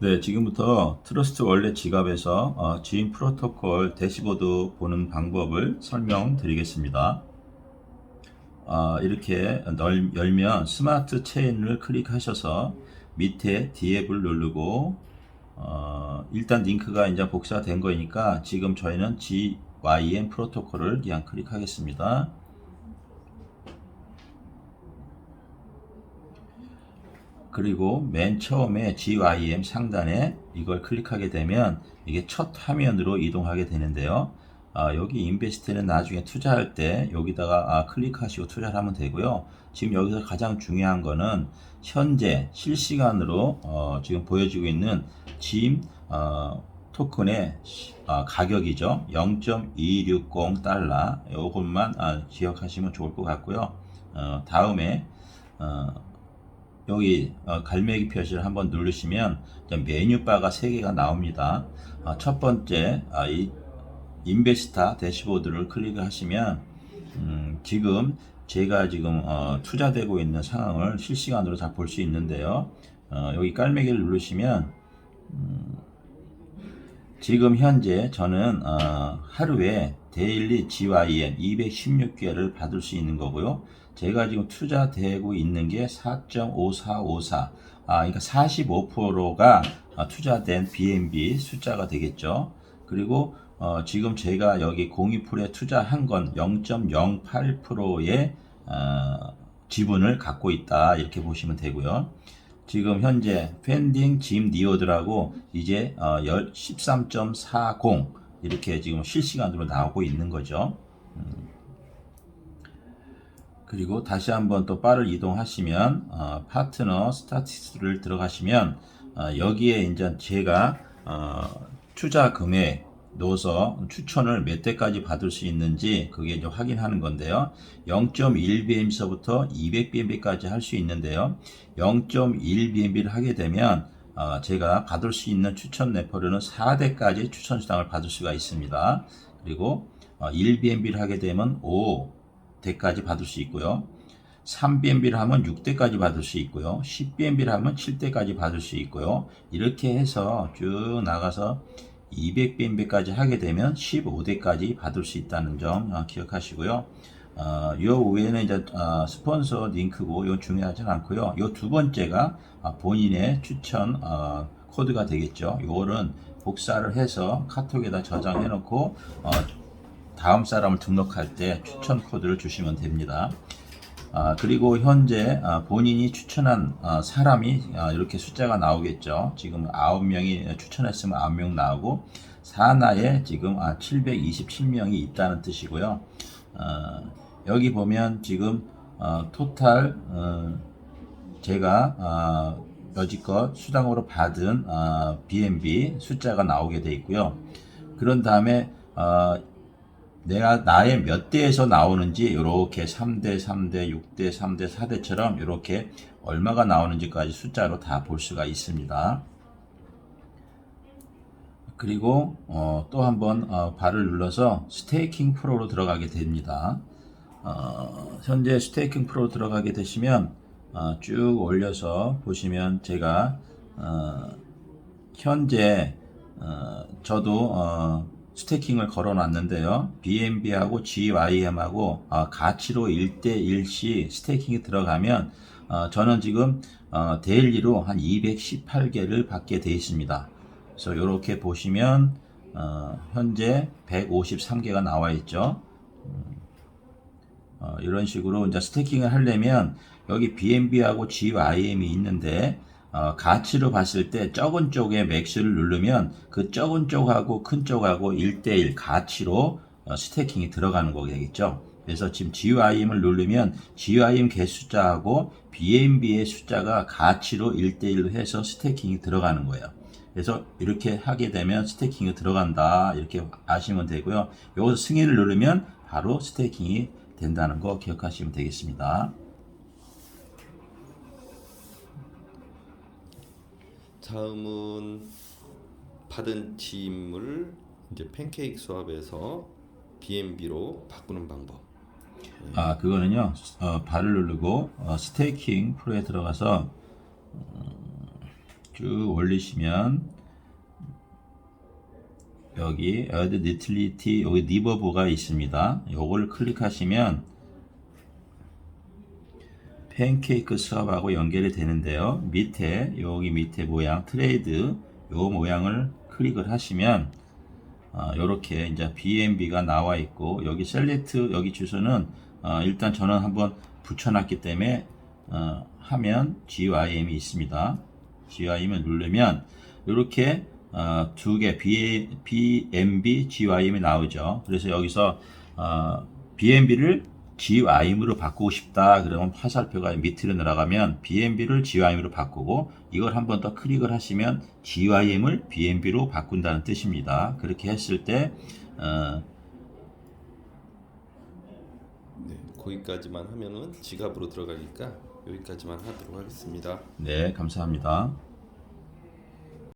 네, 지금부터 트러스트 원래 지갑에서 어, 지인 프로토콜 대시보드 보는 방법을 설명드리겠습니다. 아, 이렇게 널- 열면 스마트 체인을 클릭하셔서 밑에 D앱을 누르고 어, 일단 링크가 이제 복사된 거니까 지금 저희는 GYM 프로토콜을 그냥 클릭하겠습니다. 그리고 맨 처음에 GYM 상단에 이걸 클릭하게 되면 이게 첫 화면으로 이동하게 되는데요. 아, 여기 인베스트는 나중에 투자할 때 여기다가 아, 클릭하시고 투자를 하면 되고요. 지금 여기서 가장 중요한 거는 현재 실시간으로 어, 지금 보여지고 있는 짐 어, 토큰의 시- 아, 가격이죠. 0.260 달러. 이것만 아, 기억하시면 좋을 것 같고요. 어, 다음에 어, 여기 어, 갈매기 표시를 한번 누르시면 메뉴바가 3개가 나옵니다. 아, 첫 번째 아, 이 인베스타 대시보드를 클릭하시면 음, 지금 제가 지금 어, 투자되고 있는 상황을 실시간으로 다 볼 수 있는데요. 어, 여기 깔매기를 누르시면 음, 지금 현재 저는 어, 하루에 데일리 GYM 216개를 받을 수 있는 거고요. 제가 지금 투자되고 있는 게 4.5454. 아, 그러니까 45%가 투자된 BNB 숫자가 되겠죠. 그리고 어, 지금 제가 여기 공유풀에 투자한 건 0.08%의 어, 지분을 갖고 있다 이렇게 보시면 되고요. 지금 현재 펜딩 짐 니오드라고 이제 어, 13.40 이렇게 지금 실시간으로 나오고 있는 거죠. 음. 그리고 다시 한번 또 바를 이동하시면 어, 파트너 스타티스를 들어가시면 어, 여기에 이제 제가 어, 투자 금액 넣어서 추천을 몇 대까지 받을 수 있는지 그게 이제 확인하는 건데요. 0.1BM서부터 200BM까지 할 수 있는데요. 0.1BM를 하게 되면 어, 제가 받을 수 있는 추천 레퍼럴은 4대까지 추천 수당을 받을 수가 있습니다. 그리고 어, 1BMB를 하게 되면 5 대까지 받을 수 있고요. 3BNB를 하면 6대까지 받을 수 있고요. 10BNB를 하면 7대까지 받을 수 있고요. 이렇게 해서 쭉 나가서 200BNB까지 하게 되면 15대까지 받을 수 있다는 점 어, 기억하시고요. 어, 요 위에는 이제 어, 스폰서 링크고 이건 중요하진 않고요. 요 두 번째가 아, 본인의 추천 어, 코드가 되겠죠. 요거는 복사를 해서 카톡에다 저장해 놓고 어, 다음 사람을 등록할 때 추천 코드를 주시면 됩니다. 아, 그리고 현재 아, 본인이 추천한 아, 사람이 아, 이렇게 숫자가 나오겠죠. 지금 9명이 추천했으면 9명 나오고 사나에 지금 아, 727명이 있다는 뜻이고요. 아, 여기 보면 지금 어, 토탈 어, 제가 아, 여지껏 수당으로 받은 아, BNB 숫자가 나오게 돼 있고요. 그런 다음에 어, 내가 나의 몇 대에서 나오는지 이렇게 3대, 3대, 6대, 3대, 4대처럼 이렇게 얼마가 나오는지까지 숫자로 다 볼 수가 있습니다. 그리고 어, 또 한번 어, 발을 눌러서 스테이킹 프로로 들어가게 됩니다. 어, 현재 스테이킹 프로 들어가게 되시면 어, 쭉 올려서 보시면 제가 어, 현재 어, 저도 어, 스테이킹을 걸어 놨는데요. BNB하고 GYM하고 어, 가치로 1대1씩 스테이킹이 들어가면 어, 저는 지금 어, 데일리로 한 218개를 받게 되어 있습니다. 그래서 이렇게 보시면 어, 현재 153개가 나와 있죠. 어, 이런 식으로 이제 스태킹을 하려면 여기 BNB하고 GYM이 있는데 어, 가치로 봤을 때 적은 쪽에 맥스를 누르면 그 적은 쪽하고 큰 쪽하고 1대1 가치로 어, 스태킹이 들어가는 거겠죠. 그래서 지금 GYM을 누르면 GYM 개숫자하고 BNB의 숫자가 가치로 1대1로 해서 스태킹이 들어가는 거예요. 그래서 이렇게 하게 되면 스태킹이 들어간다 이렇게 아시면 되고요. 여기서 승인을 누르면 바로 스태킹이 된다는 거 기억하시면 되겠습니다. 다음은 받은 짐을 이제 팬케이크 수합에서 BNB로 바꾸는 방법. 아 그거는요 어, 발을 누르고 어, 스테이킹 프로에 들어가서 음, 쭉 올리시면 여기 Add Utility 여기 리버브가 있습니다. 요걸 클릭하시면 팬케이크 수업하고 연결이 되는데요. 밑에 여기 밑에 모양 트레이드 요 모양을 클릭을 하시면 이렇게 이제 BNB가 나와 있고 여기 셀렉트 여기 주소는 어, 일단 저는 한번 붙여놨기 때문에 어, 하면 GYM이 있습니다. GYM을 누르면 이렇게 어, 두개 BNB, GYM이 나오죠. 그래서 여기서 어, BNB를 GYM으로 바꾸고 싶다. 그러면 화살표가 밑으로 내려가면 BNB를 GYM으로 바꾸고 이걸 한 번 더 클릭을 하시면 GYM을 BNB로 바꾼다는 뜻입니다. 그렇게 했을 때 어, 네, 거기까지만 하면은 지갑으로 들어가니까 여기까지만 하도록 하겠습니다. 네, 감사합니다.